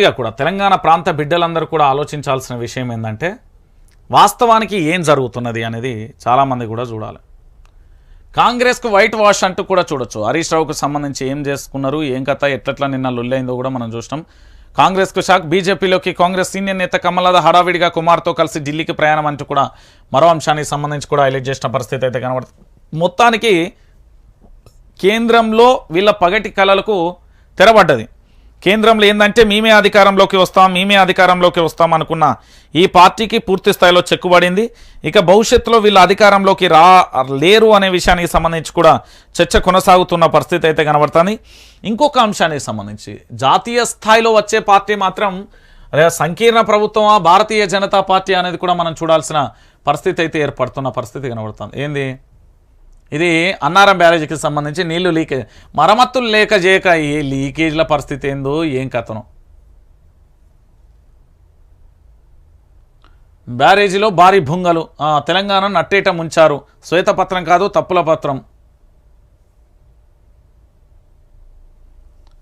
కూడా తెలంగాణ ప్రాంత బిడ్డలందరూ కూడా ఆలోచించాల్సిన విషయం ఏంటంటే వాస్తవానికి ఏం జరుగుతున్నది అనేది చాలామంది కూడా చూడాలి. కాంగ్రెస్కు వైట్ వాష్ అంటూ కూడా చూడొచ్చు. హరీష్ రావుకు సంబంధించి ఏం చేసుకున్నారు ఏం కథ ఎట్లట్లా నిన్న లొల్లైందో కూడా మనం చూసినాం. కాంగ్రెస్కు షాక్ బీజేపీలోకి కాంగ్రెస్ సీనియర్ నేత కమలాద హడావిడిగా కుమార్తో కలిసి ఢిల్లీకి ప్రయాణం అంటూ కూడా మరో అంశానికి సంబంధించి కూడా హైలైట్ చేసిన పరిస్థితి అయితే కనబడుతుంది. మొత్తానికి కేంద్రంలో వీళ్ళ పగటి కళలకు తెరబడ్డది. కేంద్రంలో ఏంటంటే మేమే అధికారంలోకి వస్తాం మేమే అధికారంలోకి వస్తాం అనుకున్న ఈ పార్టీకి పూర్తి స్థాయిలో చెక్కుబడింది ఇక భవిష్యత్తులో వీళ్ళ అధికారంలోకి రా లేరు అనే విషయానికి సంబంధించి కూడా చర్చ కొనసాగుతున్న పరిస్థితి అయితే కనబడుతుంది. ఇంకొక అంశానికి సంబంధించి జాతీయ స్థాయిలో వచ్చే పార్టీ మాత్రం సంకీర్ణ ప్రభుత్వమా భారతీయ జనతా పార్టీ అనేది కూడా మనం చూడాల్సిన పరిస్థితి అయితే ఏర్పడుతున్న పరిస్థితి కనబడుతుంది. ఏంది? ఇది అన్నారం బ్యారేజీకి సంబంధించి నీళ్ళు లీకేజ్ మరమ్మతులు లేక చేయక ఈ లీకేజ్ల పరిస్థితి ఏందో ఏం కథను? బ్యారేజీలో భారీ భుంగలు. తెలంగాణ నట్టేట ముంచారు. శ్వేతపత్రం కాదు తప్పుల పత్రం.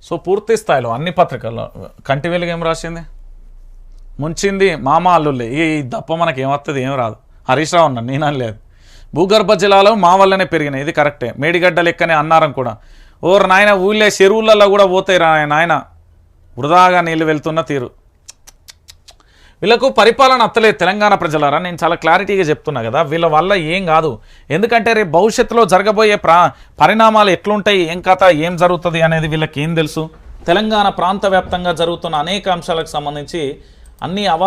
సో పూర్తి స్థాయిలో అన్ని పత్రికల్లో కంటి వెలుగు ఏం రాసింది? ముంచింది మామ అల్లుళ్ళే. ఈ దప్ప మనకి ఏమవుతుంది ఏం రాదు. హరీష్ రావు అన్నాను నేనని లేదు భూగర్భ జలాలు మా వల్లనే పెరిగినాయి. ఇది కరెక్టే. మేడిగడ్డ లెక్కనే అన్నారం కూడా. ఓరు నాయన ఊళ్ళే చెరువులలో కూడా పోతాయి రా నాయన. వృధాగా నీళ్ళు వెళ్తున్న తీరు. వీళ్ళకు పరిపాలన అత్తలేదు తెలంగాణ ప్రజలారా. నేను చాలా క్లారిటీగా చెప్తున్నా కదా వీళ్ళ వల్ల ఏం కాదు. ఎందుకంటే రేపు భవిష్యత్తులో జరగబోయే ప్రా పరిణామాలు ఎట్లుంటాయి ఏం కథ ఏం జరుగుతుంది అనేది వీళ్ళకి ఏం తెలుసు. తెలంగాణ ప్రాంత వ్యాప్తంగా జరుగుతున్న అనేక అంశాలకు సంబంధించి అన్ని అవా